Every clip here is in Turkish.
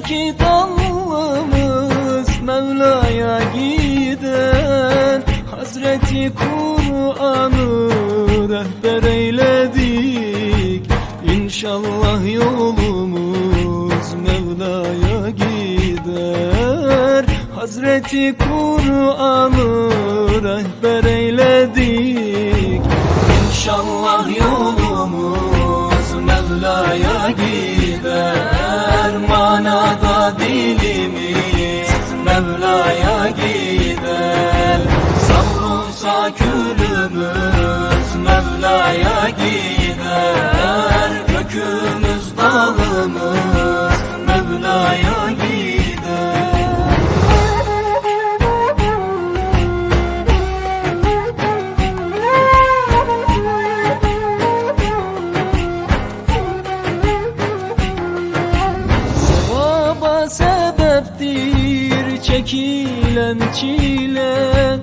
Gölümüzdeki dalımız Mevla'ya gider Hazreti Kur'an'ı rehber eyledik. İnşallah yolumuz Mevla'ya gider. Hazreti Kur'an'ı rehber eyledik. İnşallah yolumuz Mevla'ya gider Manada dilimiz. Mevla'ya gider Savrulsa külümüz. Mevla'ya gider Kökümüz dalımız. Mevla'ya gider çekilen çile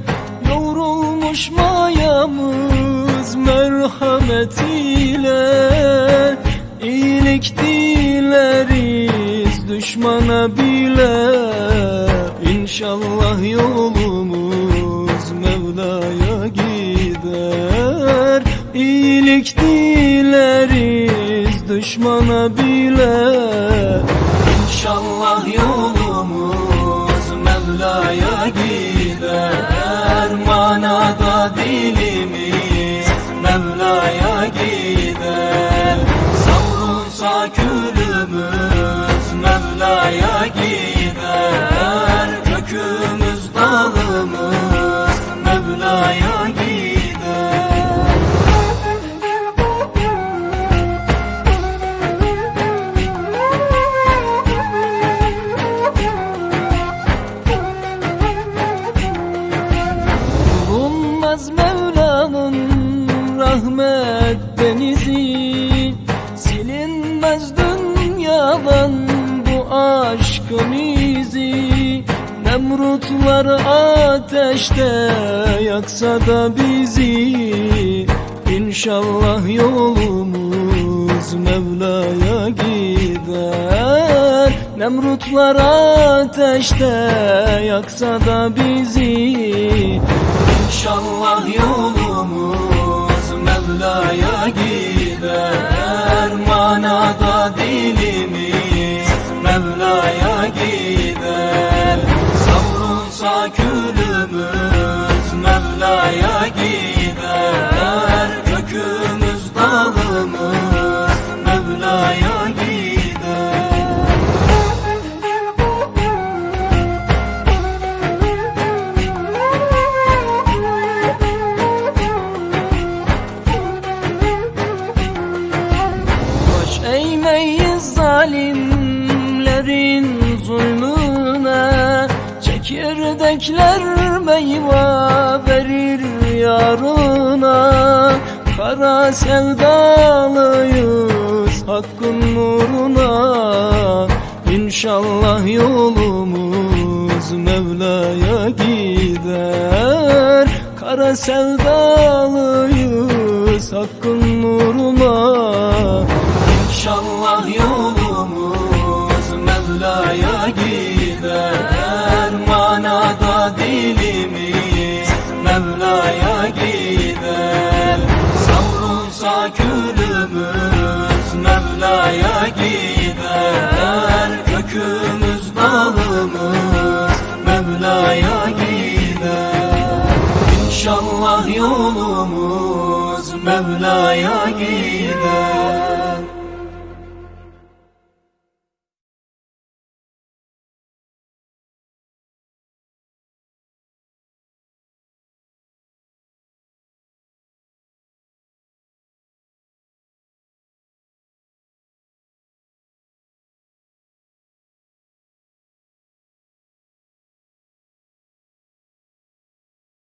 Yoğrulmuş mayamız merhamet ile İyilik dileriz düşmana bile. İnşallah yolumuz Mevla'ya gider. İyilik dileriz düşmana bile. İnşallah yolumuz Mevla'ya gider Manada dilimiz. Mevla'ya gider Savrulsa külümüz. Mevla'ya gider Mevla'nın rahmet denizi. Silinmez dünyadan bu aşkın izi Nemrutlar ateşte yaksa da bizi. İnşallah yolumuz Mevla'ya gider. Nemrutlar ateşte yaksa da bizi İnşallah yolumuz Mevla'ya gider. Manada dilimiz Mevla'ya gider. Savrulsa külümüz Mevla'ya gider. Kökümüz dalımız Mevla'ya Çekirdekler meyve verir yarına. Kara sevdalıyız hakkın nuruna. İnşallah yolumuz Mevla'ya gider. Kara sevdalıyız hakkın nuruna. İnşallah yolumuz Mevla'ya gider İnşallah yolumuz Mevla'ya gider